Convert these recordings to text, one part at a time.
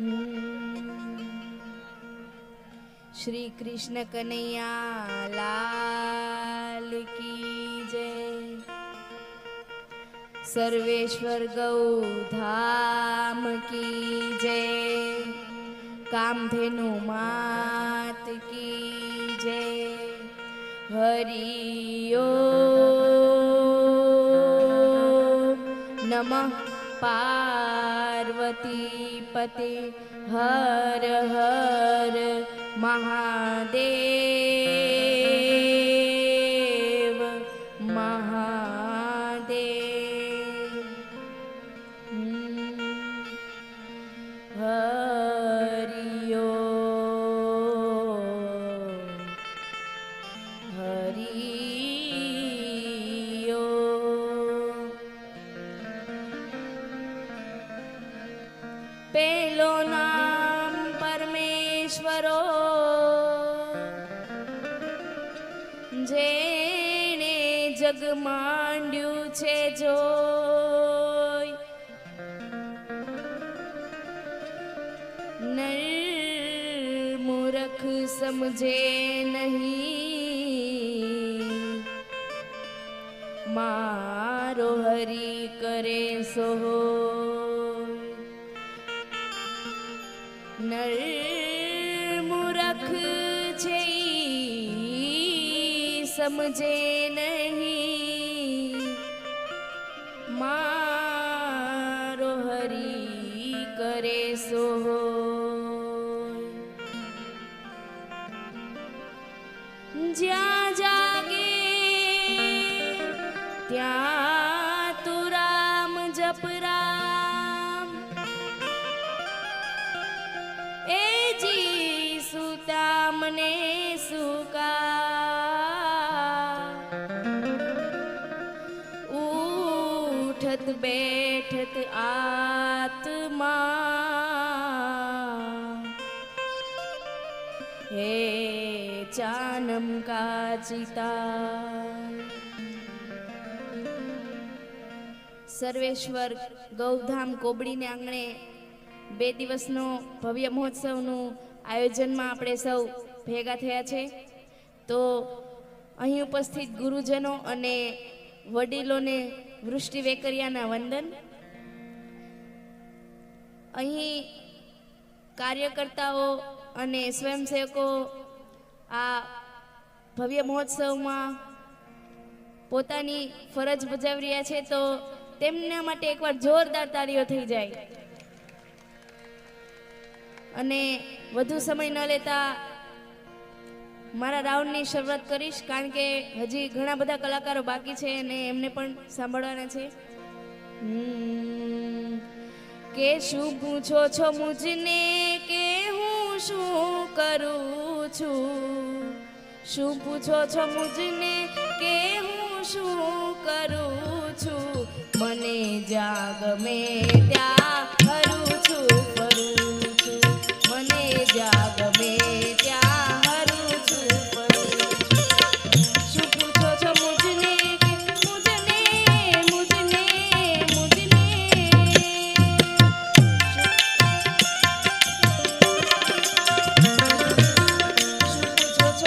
श्री कृष्ण कन्हैया लाल की जय। सर्वेश्वर गौधाम की जय। कामधेनु मात की जय। हरियो नमः पार्वती। गणपते हर हर महादेव महादेव हरियो हरि જગ માંડ્યું છે જો મૂરખ સમજે નહીં. મારો હરી કરે સોય નર મૂરખ છે સમજે સુકા. ઉઠત બેઠત આત્મા. હે ચાનમ કાચિતા. સર્વેશ્વર ગૌધામ કોબડીને આંગણે બે દિવસનો ભવ્ય મહોત્સવનું આયોજનમાં આપણે સૌ ભેગા થયા છે. તો અહીં ઉપસ્થિત ગુરુજનો અને વડીલોને વૃષ્ટિ વેકરિયાના વંદન. અહીં કાર્યકર્તાઓ અને સ્વયંસેવકો આ ભવ્ય મહોત્સવમાં પોતાની ફરજ બજાવી રહ્યા છે, તો તેમના માટે એકવાર જોરદાર તાળીઓ થઈ જાય. અને વધુ સમય ન લેતા મારા રાઉન્ડની શરૂઆત કરીશ, કારણ કે હજી ઘણા બધા કલાકારો બાકી છે અને એમને પણ સાંભળવાના છે. કે શું પૂછો છો મુજને, કે હું શું કરું છું? શું પૂછો છો મુજને, કે હું શું કરું છું? મને જાગ મેં ત્યાં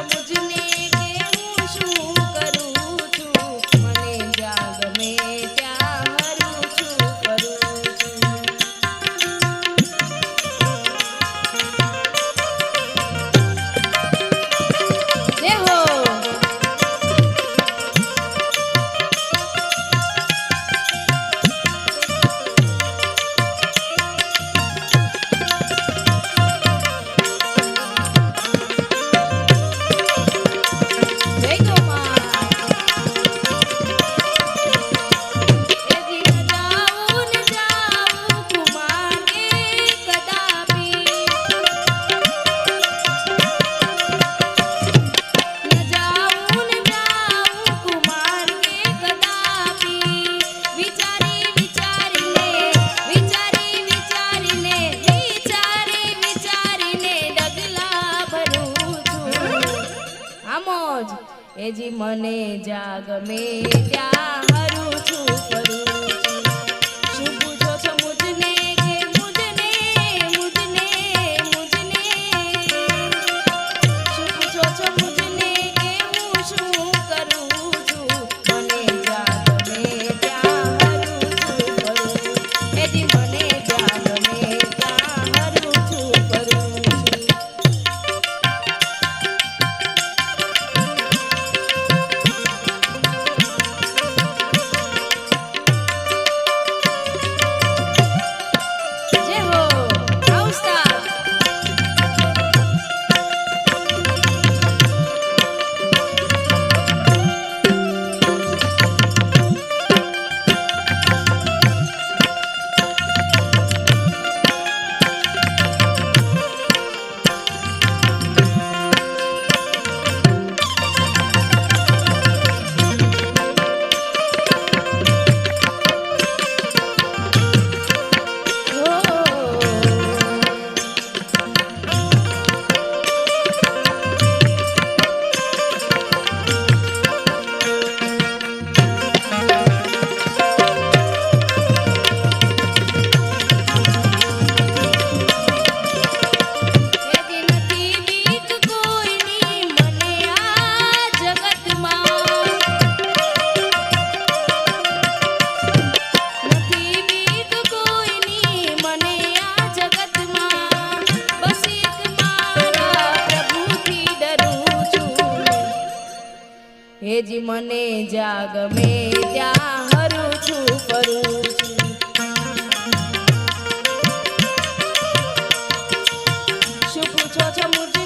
પૂછો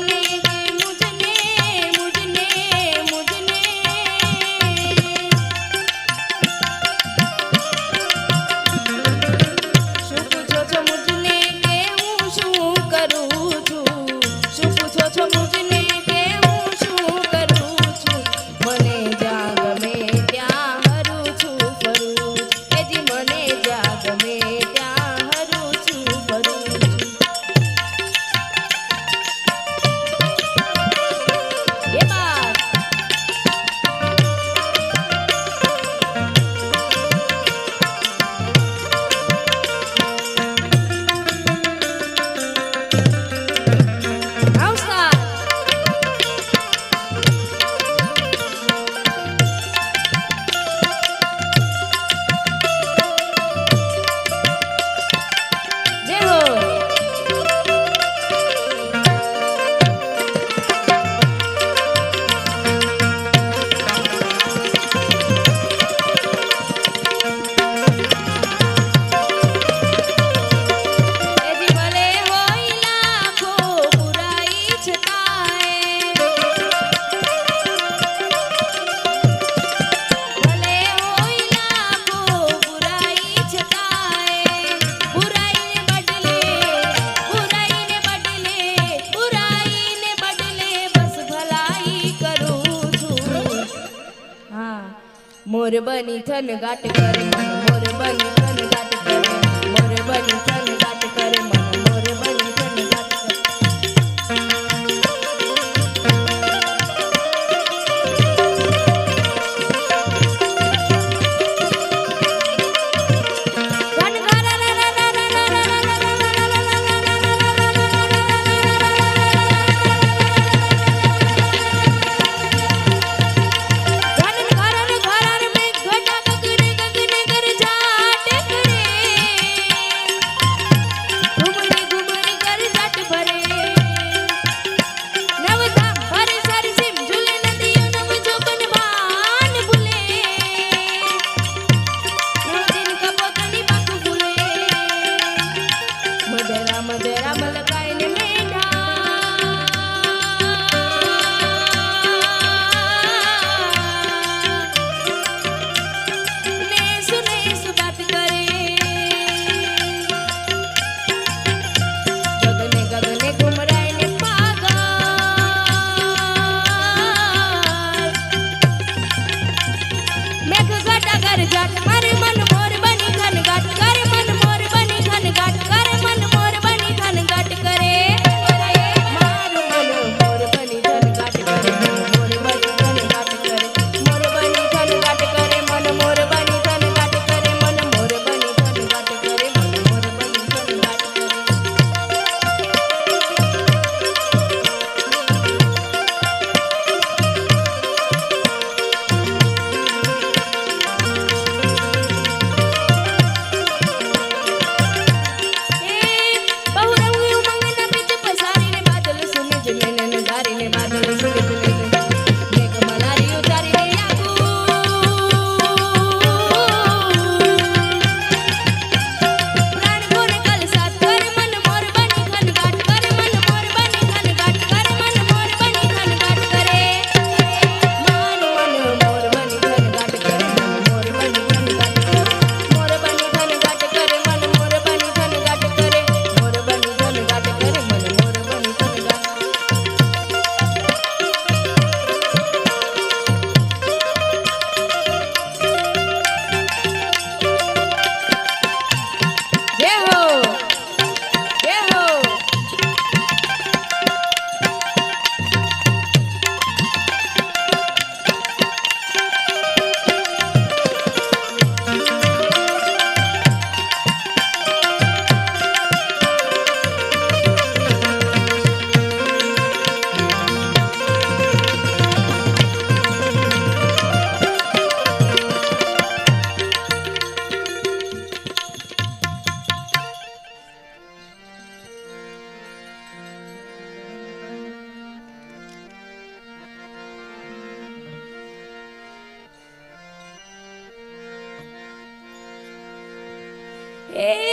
છો થન ગાટ કરે Hey.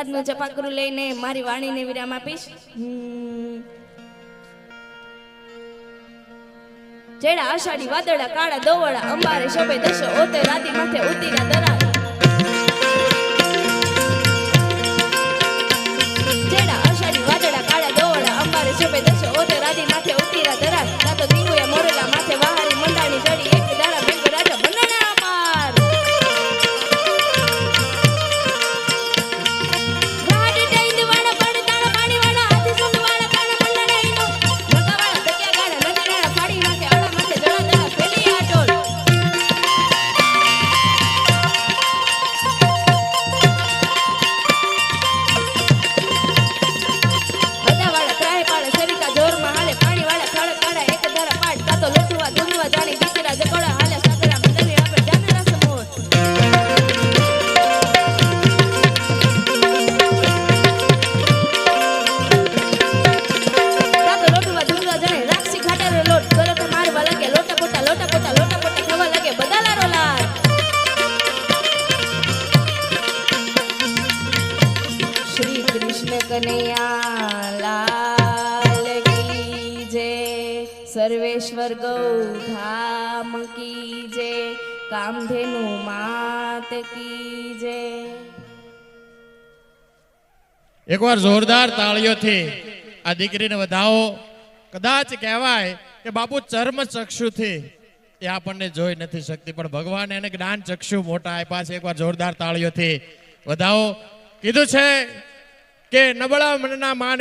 પ્રસાદનું ચપાકરું લઈને મારી વાણીને વિરામ આપીશ. જેડા આષાઢી વાદળા, કાળા દોવડા અંબારે શોભે દશો ઓતે રાતી માથે ઉતીરા દરા. જેડા આષાઢી વાદળા, કાળા દોવડા અંબારે શોભે દશો ઓતે રાતી માથે ઉતીરા દરા. ના તો દીવું મોરેલા સર્વેશ્વર ગૌધામ કી જે કામધેનુ માત કી જે એકવાર જોરદાર તાળીઓથી આ દીકરીને વધાવો. કદાચ કહેવાય કે બાપુ ચર્મ ચક્ષુથી એ આપણને જોઈ નથી શકતી, પણ ભગવાન એને જ્ઞાન ચક્ષુ મોટા આપ્યા છે. એકવાર જોરદાર તાળીઓથી વધાવો. કીધું છે કે નબળા મનના માન